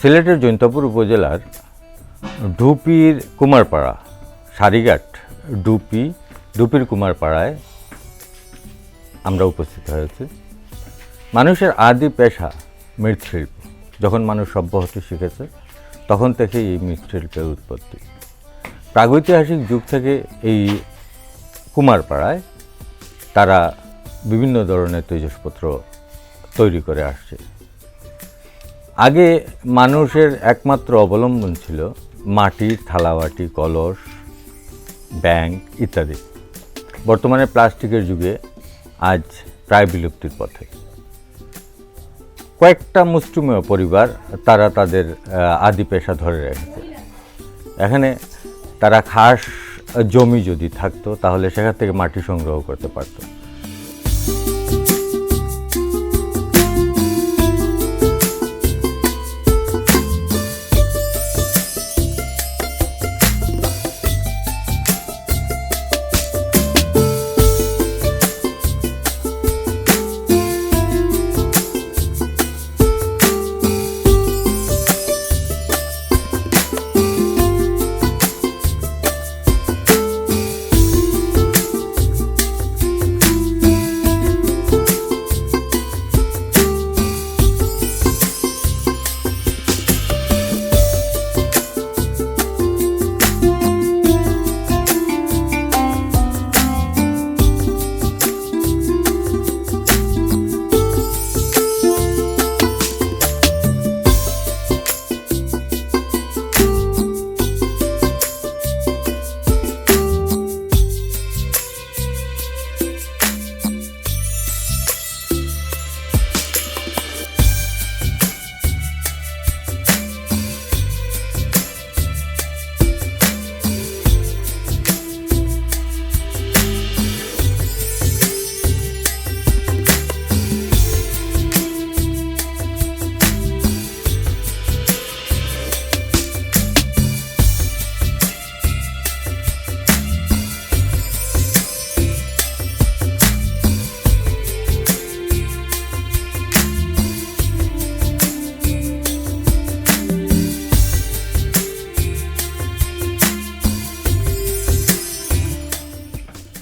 সিলেটের জৈন্তপুর উপজেলার ডুপির কুমারপাড়া, সারিঘাট ডুপি, ডুপির কুমারপাড়ায় আমরা উপস্থিত হয়েছি। মানুষের আদি পেশা মৃৎশিল্প, যখন মানুষ সভ্য হতে শিখেছে তখন থেকেই এই মৃৎশিল্পের উৎপত্তি। প্রাগৈতিহাসিক যুগ থেকে এই কুমারপাড়ায় তারা বিভিন্ন ধরনের তৈজসপত্র তৈরি করে আসছে। আগে মানুষের একমাত্র অবলম্বন ছিল মাটির থালাবাটি, কলস, ব্যাংক ইত্যাদি। বর্তমানে প্লাস্টিকের যুগে আজ প্রায় বিলুপ্তির পথে। কয়েকটা মুষ্টিমেয় পরিবার তারা তাদের আদি পেশা ধরে রেখেছে। এখানে তারা খাস জমি যদি থাকতো, তাহলে সেখান থেকে মাটি সংগ্রহ করতে পারতো।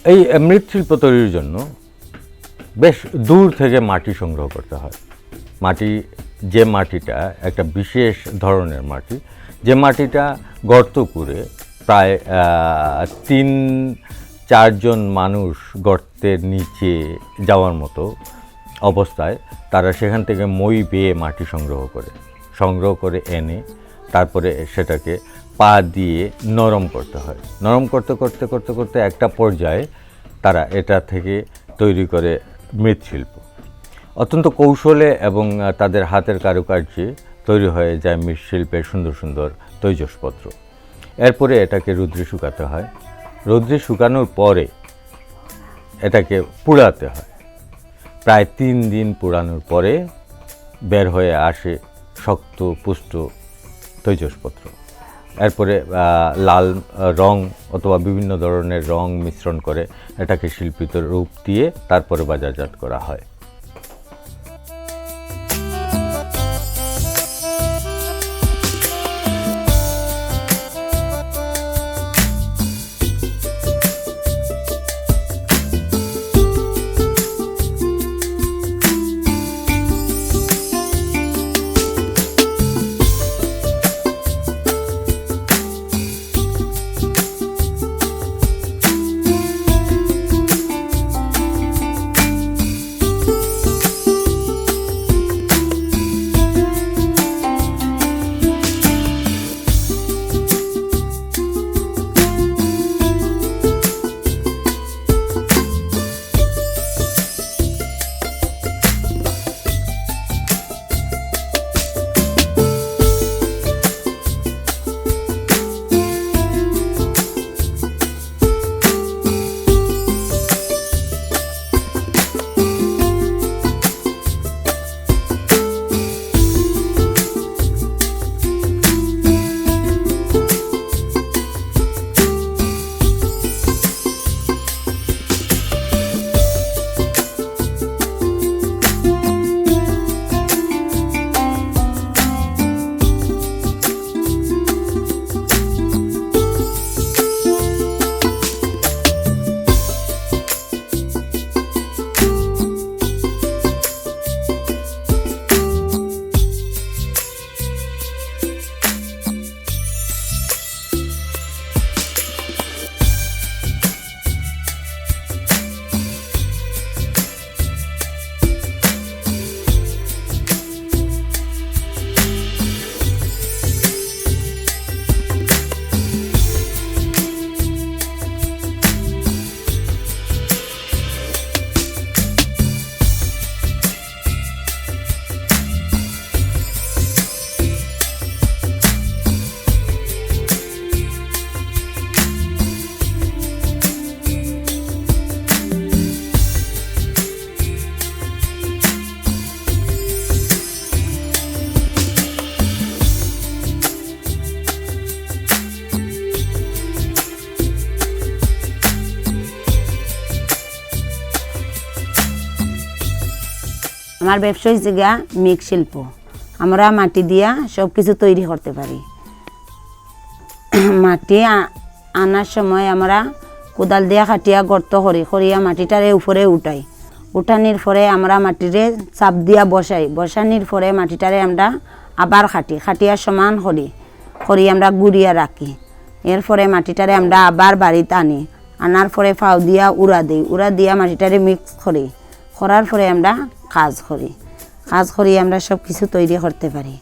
এই মৃৎশিল্প তৈরির জন্য বেশ দূর থেকে মাটি সংগ্রহ করতে হয়। মাটি, যে মাটিটা একটা বিশেষ ধরনের মাটি, যে মাটিটা গর্ত করে প্রায় তিন চারজন মানুষ গর্তের নিচে যাওয়ার মতো অবস্থায় তারা সেখান থেকে মই বেয়ে মাটি সংগ্রহ করে। সংগ্রহ করে এনে তারপরে সেটাকে পা দিয়ে নরম করতে হয়। নরম করতে করতে করতে করতে একটা পর্যায়ে তারা এটা থেকে তৈরি করে মৃৎশিল্প। অত্যন্ত কৌশলে এবং তাদের হাতের কারুকার্যে তৈরি হয়ে যায় মৃৎশিল্পের সুন্দর সুন্দর তৈজসপত্র। এরপরে এটাকে রুদ্রে শুকাতে হয়। রৌদ্রে শুকানোর পরে এটাকে পোড়াতে হয়। প্রায় তিন দিন পোড়ানোর পরে বের হয়ে আসে শক্ত, পুষ্ট তৈজসপত্র। এরপরে লাল রং অথবা বিভিন্ন ধরনের রং মিশ্রণ করে এটাকে শিল্পিত রূপ দিয়ে তারপরে বাজারজাত করা হয়। আমার ব্যবসা হয়েছে গিয়া মিক শিল্প। আমরা মাটি দিয়া সব কিছু তৈরি করতে পারি। মাটি আনার সময় আমরা কোদাল দিয়া খাটিয়া গর্ত করি, করিয়া মাটিটারে উপরে উঠাই। উঠানির পরে আমরা মাটিরে চাপ দিয়া বসাই। বসানির পরে মাটিটারে আমরা আবার খাটি, খাটিয়া সমান করি করি আমরা গুড়িয়া রাখি। এর এরপরে মাটিটারে আমরা আবার বাড়িতে আনি। আনার পরে ফাউ দিয়া উড়া দিই। উড়া দিয়া মাটিটারে মিক্স করি। করার পরে আমরা কাজ করি। কাজ করি আমরা সব কিছু তৈরি করতে পারি।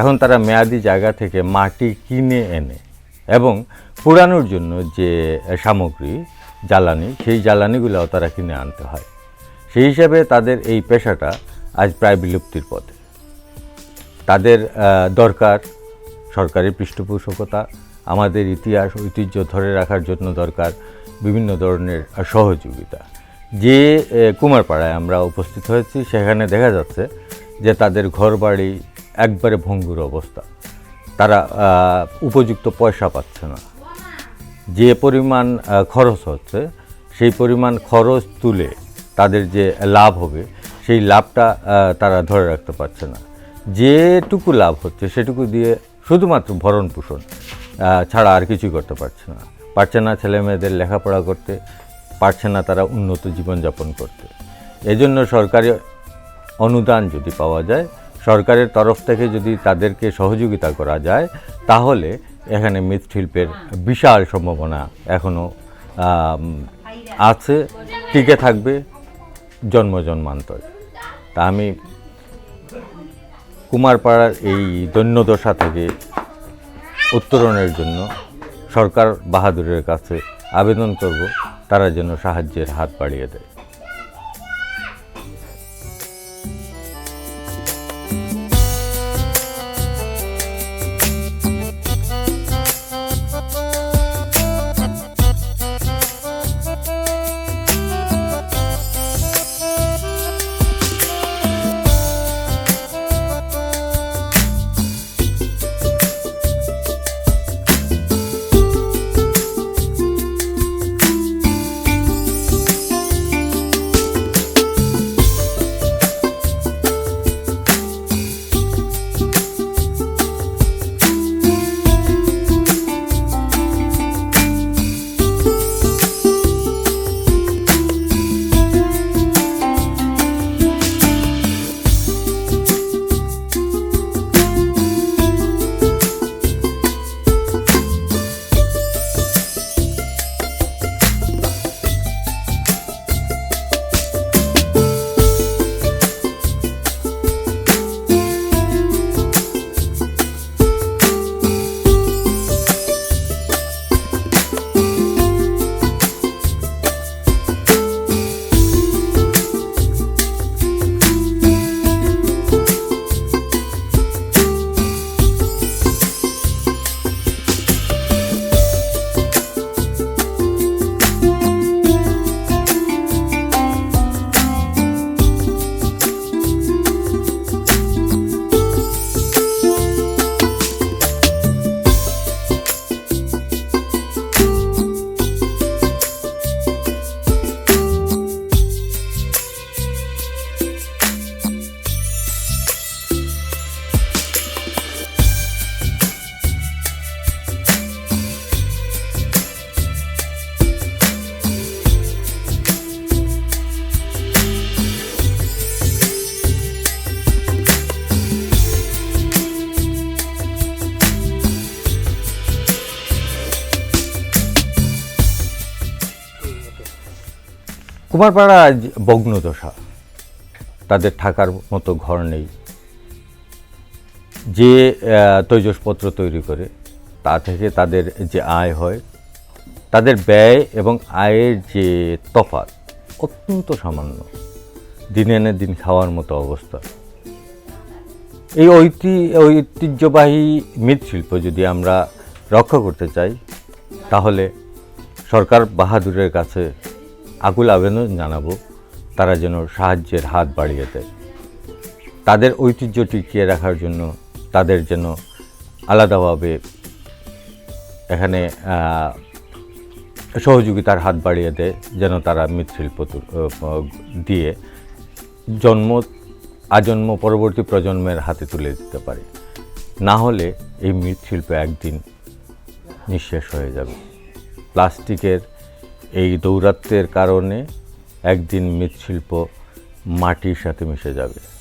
এখন তারা মেয়াদি জায়গা থেকে মাটি কিনে এনে এবং পোড়ানোর জন্য যে সামগ্রী, জ্বালানি, সেই জ্বালানিগুলোও তারা কিনে আনতে হয়। সেই হিসাবে তাদের এই পেশাটা আজ প্রায় বিলুপ্তির পথে। তাদের দরকার সরকারি পৃষ্ঠপোষকতা, আমাদের ইতিহাস, ঐতিহ্য ধরে রাখার জন্য দরকার বিভিন্ন ধরনের সহযোগিতা। যে কুমারপাড়ায় আমরা উপস্থিত হয়েছি, সেখানে দেখা যাচ্ছে যে তাদের ঘরবাড়ি একবারে ভঙ্গুর অবস্থা। তারা উপযুক্ত পয়সা পাচ্ছে না। যে পরিমাণ খরচ হচ্ছে, সেই পরিমাণ খরচ তুলে তাদের যে লাভ হবে, সেই লাভটা তারা ধরে রাখতে পারছে না। যেটুকু লাভ হচ্ছে, সেটুকু দিয়ে শুধুমাত্র ভরণ পোষণ ছাড়া আর কিছুই করতে পারছে না। পারছে না ছেলে মেয়েদের লেখাপড়া করতে, পারছে না তারা উন্নত জীবনযাপন করতে। এজন্য সরকারি অনুদান যদি পাওয়া যায় সরকারের তরফ থেকে যদি তাদেরকে সহযোগিতা করা যায়, তাহলে এখানে মৃৎশিল্পের বিশাল সম্ভাবনা এখনও আছে, টিকে থাকবে জন্ম জন্মান্তর। তা আমি কুমারপাড়ার এই দৈন্যদশা থেকে উত্তরণের জন্য সরকার বাহাদুরের কাছে আবেদন করব, তারা যেন সাহায্যের হাত বাড়িয়ে দেয়। কুমারপাড়া আজ ভগ্নদশা। তাদের থাকার মতো ঘর নেই। যে তৈজসপত্র তৈরি করে, তা থেকে তাদের যে আয় হয়, তাদের ব্যয় এবং আয়ের যে তফাৎ অত্যন্ত সামান্য। দিনে এনে দিন খাওয়ার মতো অবস্থা। এই ঐতি ঐতিহ্যবাহী মৃৎশিল্প যদি আমরা রক্ষা করতে চাই, তাহলে সরকার বাহাদুরের কাছে আকুল আবেদন জানাব, তারা যেন সাহায্যের হাত বাড়িয়ে দেয়। তাদের ঐতিহ্য টিকিয়ে রাখার জন্য তাদের যেন আলাদাভাবে এখানে সহযোগিতার হাত বাড়িয়ে দেয়, যেন তারা মৃৎশিল্প দিয়ে জন্ম, আজন্ম পরবর্তী প্রজন্মের হাতে তুলে দিতে পারে। না হলে এই মৃৎশিল্প একদিন নিঃশেষ হয়ে যাবে। প্লাস্টিকের এই দৌরাত্ম্যের কারণে একদিন মৃৎশিল্প মাটির সাথে মিশে যাবে।